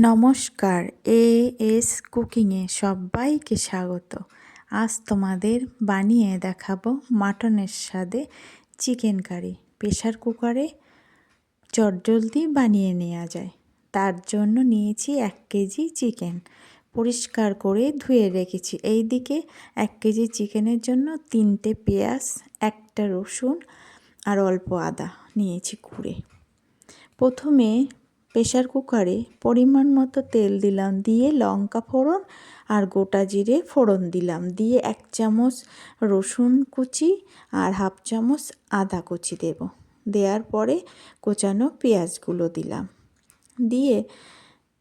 নমস্কার, A S কুকিংয়ে সবাইকে স্বাগত। আজ তোমাদের বানিয়ে দেখাবো মাটনের স্বাদে চিকেন কারি। প্রেশার কুকারে চটজলদি বানিয়ে নেওয়া যায়। তার জন্য নিয়েছি এক কেজি চিকেন। পরিষ্কার করে ধুয়ে রেখেছি। এই দিকে এক কেজি চিকেনের জন্য তিনটে পেঁয়াজ, একটা রসুন আর অল্প আদা নিয়েছি কুড়ে। প্রথমে প্রেশার কুকারে পরিমাণ মতো তেল দিলাম, দিয়ে লঙ্কা ফোড়ন আর গোটা জিরে ফোড়ন দিলাম। দিয়ে এক চামচ রসুন কুচি আর হাফ চামচ আদা কুচি দেব। দেওয়ার পরে কোচানো পেঁয়াজগুলো দিলাম। দিয়ে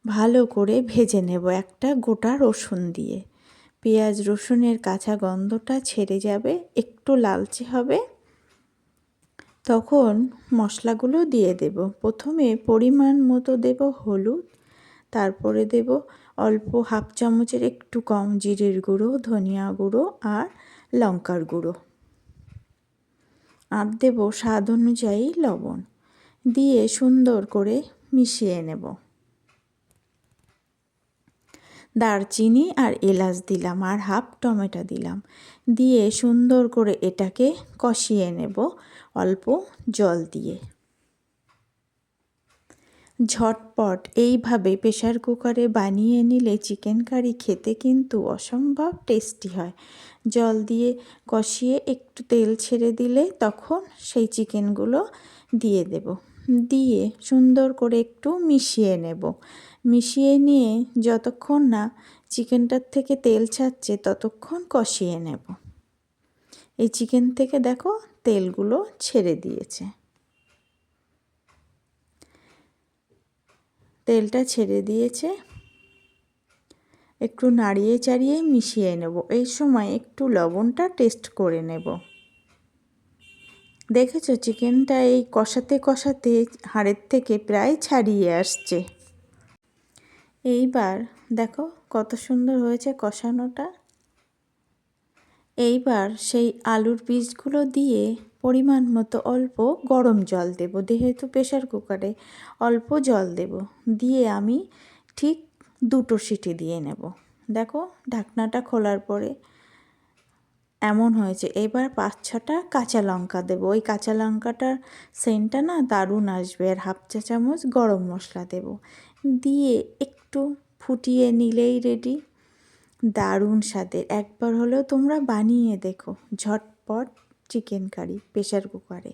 ভালো করে ভেজে নেব একটা গোটা রসুন দিয়ে। পেঁয়াজ রসুনের কাঁচা গন্ধটা ছেড়ে যাবে, একটু লালচে হবে। তখন মশলাগুলো দিয়ে দেব। প্রথমে পরিমাণ মতো দেব হলুদ, তারপরে দেব অল্প হাফ চামচের একটু কম জিরের গুঁড়ো, ধনিয়া গুঁড়ো আর লঙ্কার গুঁড়ো। আর দেব স্বাদ অনুযায়ী লবণ। দিয়ে সুন্দর করে মিশিয়ে নেব। দারচিনি আর এলাচ দিলাম আর হাফ টমেটো দিলাম। দিয়ে সুন্দর করে এটাকে কষিয়ে নেব অল্প জল দিয়ে। ঝটপট এইভাবে প্রেশার কুকারে বানিয়ে নিলে চিকেন কারি খেতে কিন্তু অসম্ভব টেস্টি হয়। জল দিয়ে কষিয়ে একটু তেল ছেড়ে দিলে তখন সেই চিকেনগুলো দিয়ে দেব। দিয়ে সুন্দর করে একটু মিশিয়ে নেব। মিশিয়ে নিয়ে যতক্ষণ না চিকেনটার থেকে তেল ছাড়ছে ততক্ষণ কষিয়ে নেব। এই চিকেন থেকে দেখো তেলগুলো ছেড়ে দিয়েছে। তেলটা ছেড়ে দিয়েছে। একটু নাড়িয়ে চাড়িয়ে মিশিয়ে নেব। এই সময় একটু লবণটা টেস্ট করে নেব। দেখেছ, চিকেনটা এই কষাতে কষাতে হাড়ের থেকে প্রায় ছাড়িয়ে আসছে। এইবার দেখো কত সুন্দর হয়েছে কষানোটা। এইবার সেই আলুর পিসগুলো দিয়ে পরিমাণ মতো অল্প গরম জল দেব, যেহেতু প্রেশার কুকারে অল্প জল দেব। দিয়ে আমি ঠিক দুটো সিটি দিয়ে নেব। দেখো ঢাকনাটা খোলার পরে এমন হয়েছে। এবার পাঁচ ছটা কাঁচা লঙ্কা দেব। ওই কাঁচা লঙ্কাটার সেন্টটা না দারুণ আসবে। আর হাফ চা চামচ গরম মশলা দেব। দিয়ে একটু ফুটিয়ে নিলেই রেডি দারুণ স্বাদের। একবার হলেও তোমরা বানিয়ে দেখো। ঝটপট চিকেন কারি প্রেশার কুকারে